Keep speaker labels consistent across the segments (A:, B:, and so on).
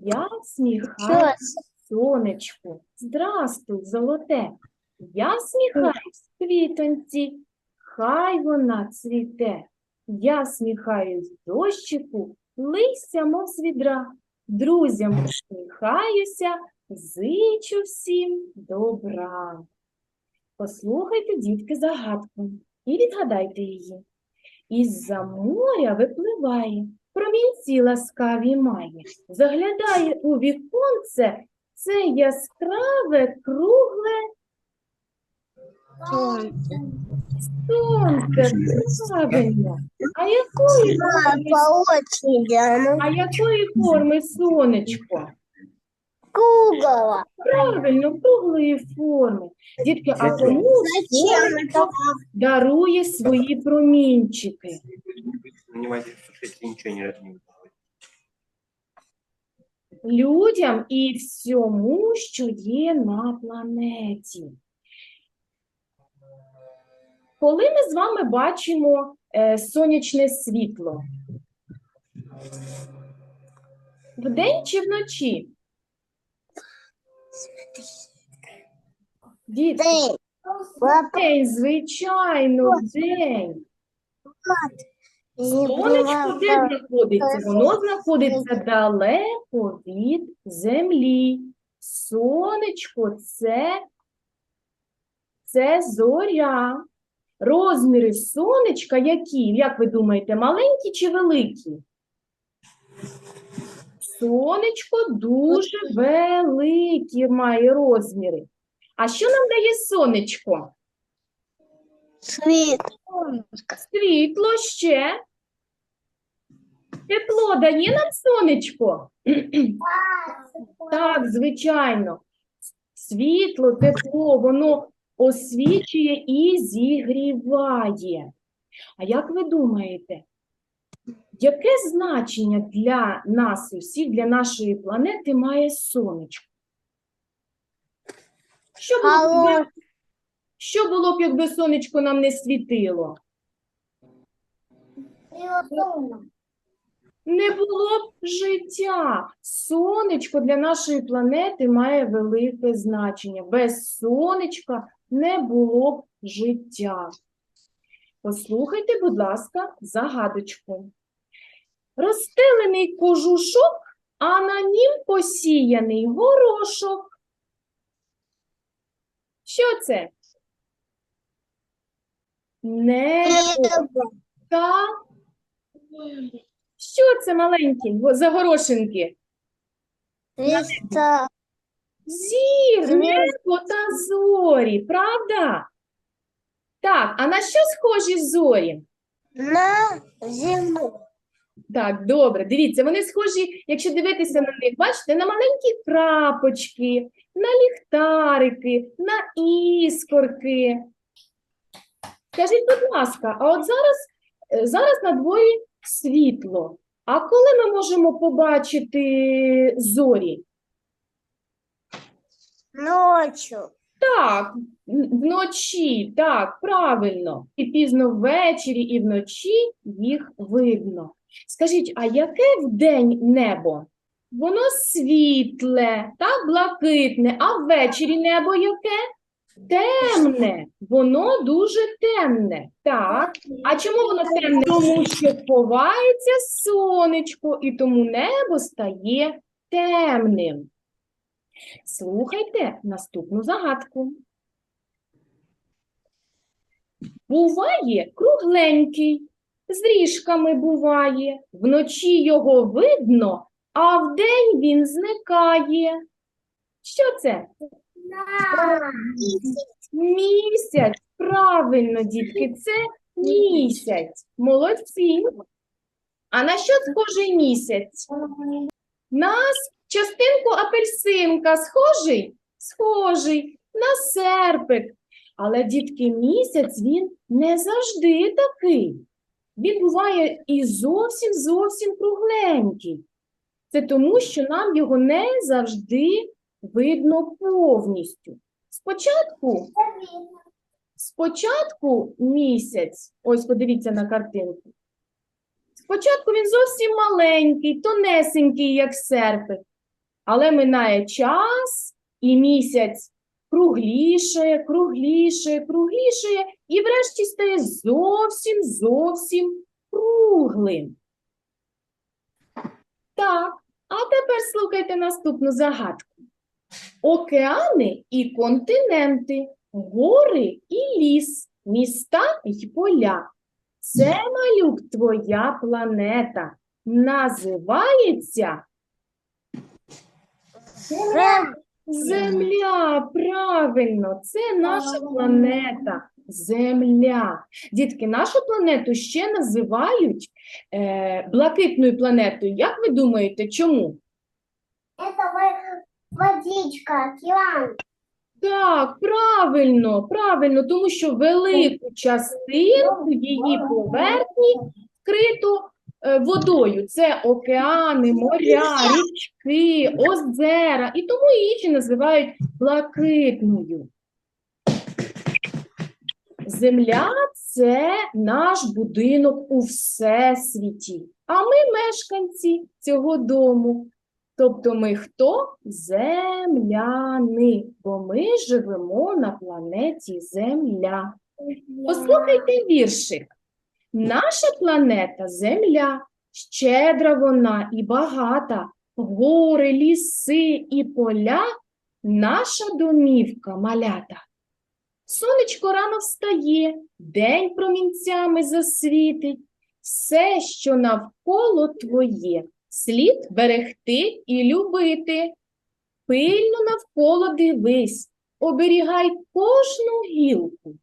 A: Я сміхаюсь сонечку. Здрастуй, золоте. Я сміхаюсь квітоньці, хай вона цвіте. Я сміхаюсь дощику, листя, мов з відра. Друзям усміхаюся, зичу всім добра. Послухайте, дітки, загадку і відгадайте її. Із-за моря випливає, промінці ласкаві має, заглядає у віконце це яскраве, кругле сонце. Правильно. А якої, форми- а якої форми сонечко?
B: Круглого.
A: Правильно, круглої форми. Дітки, а кому дарує свої промінчики?
C: Занимайтесь сушить, ничего не разменивайте.
A: людям і всьому, що є на планеті. Коли ми з вами бачимо е, сонячне світло? Вдень чи вночі? Дітки,
B: День.
A: звичайно, вдень. Сонечко де знаходиться? Воно знаходиться далеко від землі. Сонечко це, це зоря. Розміри сонечка які? Як ви думаєте, маленькі чи великі? Сонечко дуже великі має розміри. А що нам дає сонечко?
B: Свет.
A: Світло ще. Тепло дає нам сонечко? Так, звичайно. Світло, тепло, воно освічує і зігріває. А як ви думаєте, яке значення для нас усіх, для нашої планети має сонечко? Що було, б, що було б, якби сонечко нам не світило? Не було б життя. Сонечко для нашої планети має велике значення. Без сонечка не було б життя. Послухайте, будь ласка, загадочку. Розстелений кожушок, а на нім посіяний горошок. Що це? Небо. Так. Що це маленькі го- за. Зір, небо та зорі, правда? Так, а на що схожі зорі?
B: На землю.
A: Так, добре, дивіться, вони схожі, якщо дивитися на них, бачите, на маленькі крапочки, на ліхтарики, на іскорки. Скажіть, будь ласка, а от зараз, е, зараз на дворі світло. А коли ми можемо побачити зорі?
B: Ночью.
A: Так, вночі, так, правильно. І пізно ввечері, і вночі їх видно. Скажіть, а яке вдень небо? Воно світле, так, блакитне, а ввечері небо яке? Темне. Воно дуже темне. Так. А чому воно темне? Тому що ховається сонечко, і тому небо стає темним. Слухайте наступну загадку. Буває кругленький, з ріжками буває, вночі його видно, а вдень він зникає. Що це? Місяць. Правильно, дітки, це місяць. Молодці. А на що схожий місяць? На частинку апельсинка схожий? Схожий. На серпик. Але, дітки, місяць він не завжди такий. Він буває і зовсім зовсім кругленький. Це тому, що нам його не завжди видно повністю. Спочатку, спочатку місяць, ось подивіться на картинку. Спочатку він зовсім маленький, тонесенький, як серпик, Але минає час, і місяць круглішає, круглішає, круглішає, і врешті стає зовсім, зовсім круглим. Так, а тепер слухайте наступну загадку. Океани і континенти, гори і ліс, міста й поля. Це малюк твоя планета. Називається
B: Земля.
A: Земля. Правильно, це наша планета. Земля. Дітки, нашу планету ще називають е, блакитною планетою. Як ви думаєте, чому?
B: Это водичка, океан.
A: Так, правильно, правильно, тому що велику частину її поверхні вкрито е, водою. Це океани, моря, річки, озера, і тому її ще називають блакитною. Земля це наш будинок у всесвіті, а ми мешканці цього дому. Тобто ми хто? Земляни, бо ми живемо на планеті Земля. Послухайте віршик. Наша планета Земля, щедра вона і багата, гори, ліси і поля, наша домівка малята. Сонечко рано встає, день промінцями засвітить, все, що навколо твоє, слід берегти і любити. Пильно навколо дивись, оберігай кожну гілку.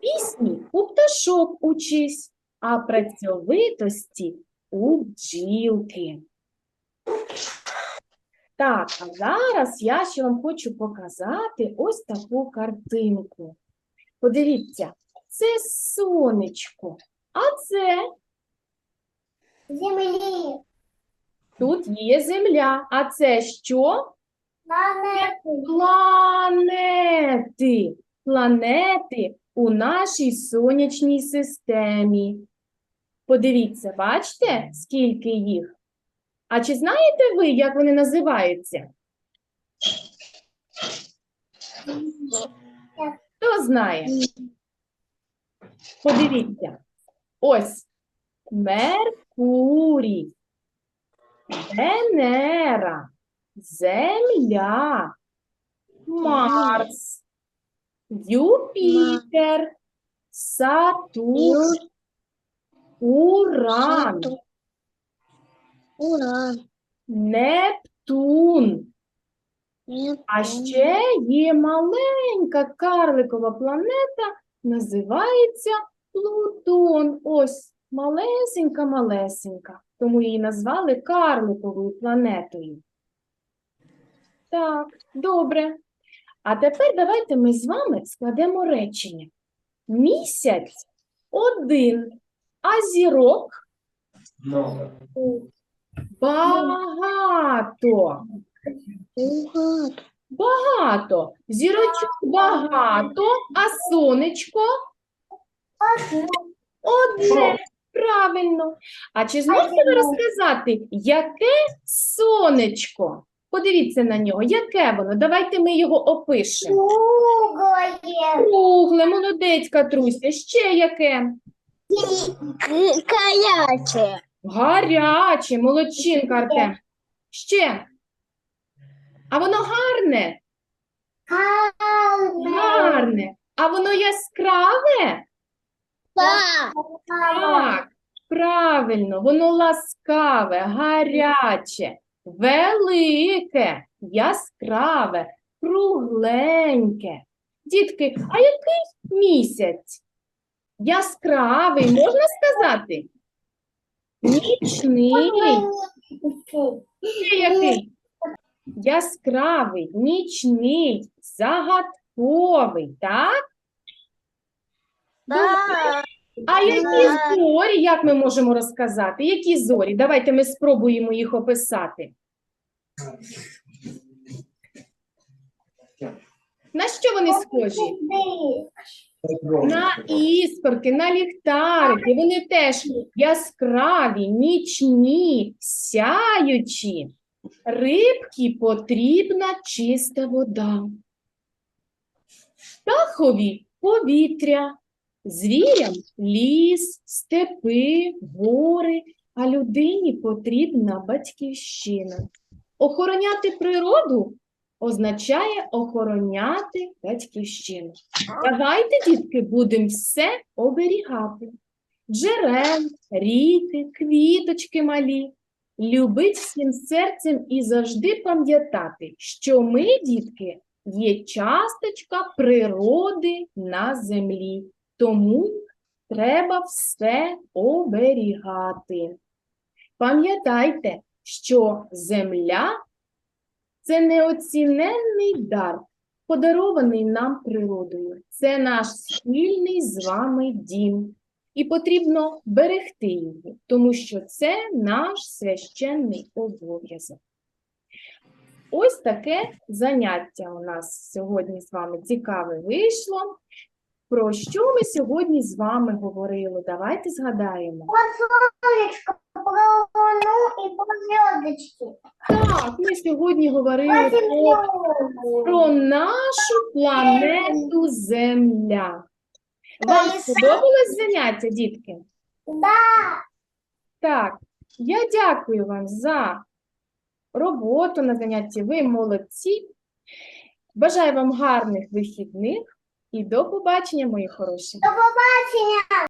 A: Пісні у пташок учись, а працьовитості у бджілки. Так, а зараз я ще вам хочу показати ось таку картинку. Подивіться, це сонечко, а це
B: Земли.
A: Тут є земля, а це що?
B: Планеты.
A: Планети. Планети у нашій сонячній системі. Подивіться, бачите, скільки їх? А чи знаєте ви, як вони називаються? Хто знає? Подивіться. Ось Меркурій, Венера, Земля, Марс, Юпітер, Сатурн, Уран,
B: Уран.
A: Нептун. А ще є маленька карликова планета, називається Плутон. Ось малесенька-малесенька. Тому її назвали карликовою планетою. Так, добре. А тепер давайте ми з вами складемо речення. Місяць один, а зірок багато. Багато. Зірочок багато, а сонечко одне. Правильно. А чи зможете ви розказати, яке сонечко? Подивіться на нього, яке воно? Давайте ми його опишемо.
B: Круглое.
A: Кругле, молодець, Катруся. Ще яке?
B: Горячее.
A: Гаряче, молодчинка, Артем. Ще. А воно гарне? Гарне. А воно яскраве? Так, правильно, воно ласкаве, гаряче, велике, яскраве, кругленьке. Дітки, а який місяць? Яскравий, можна сказати? Нічний. Ще який? Яскравий, нічний, загадковий, так? А які зорі, як ми можемо розказати? Які зорі? Давайте ми спробуємо їх описати. На що вони схожі? На іскорки, на ліхтарики. Вони теж яскраві, нічні, сяючі. Рибці потрібна чиста вода. Птахові повітря, звірям ліс, степи, гори, а людині потрібна батьківщина. Охороняти природу означає охороняти батьківщину. Давайте, дітки, будемо все оберігати. Джерел, ріки, квіточки малі. Любить всім серцем і завжди пам'ятати, що ми, дітки, є часточка природи на землі. Тому треба все оберігати. Пам'ятайте, що земля це неоціненний дар, подарований нам природою. Це наш спільний з вами дім. І потрібно берегти її, тому що це наш священний обов'язок. Ось таке заняття у нас сьогодні з вами цікаве вийшло. Про що ми сьогодні з вами говорили? Давайте згадаємо.
B: Солнышко, про луну и про звездочки.
A: Так, ми сьогодні говорили
B: Про
A: про, нашу планету Земля. Вам сподобалось заняття, дітки?
B: Да.
A: Так, я дякую вам за роботу на занятті. Ви молодці. Бажаю вам гарних вихідних і до побачення, мої хороші.
B: До побачення.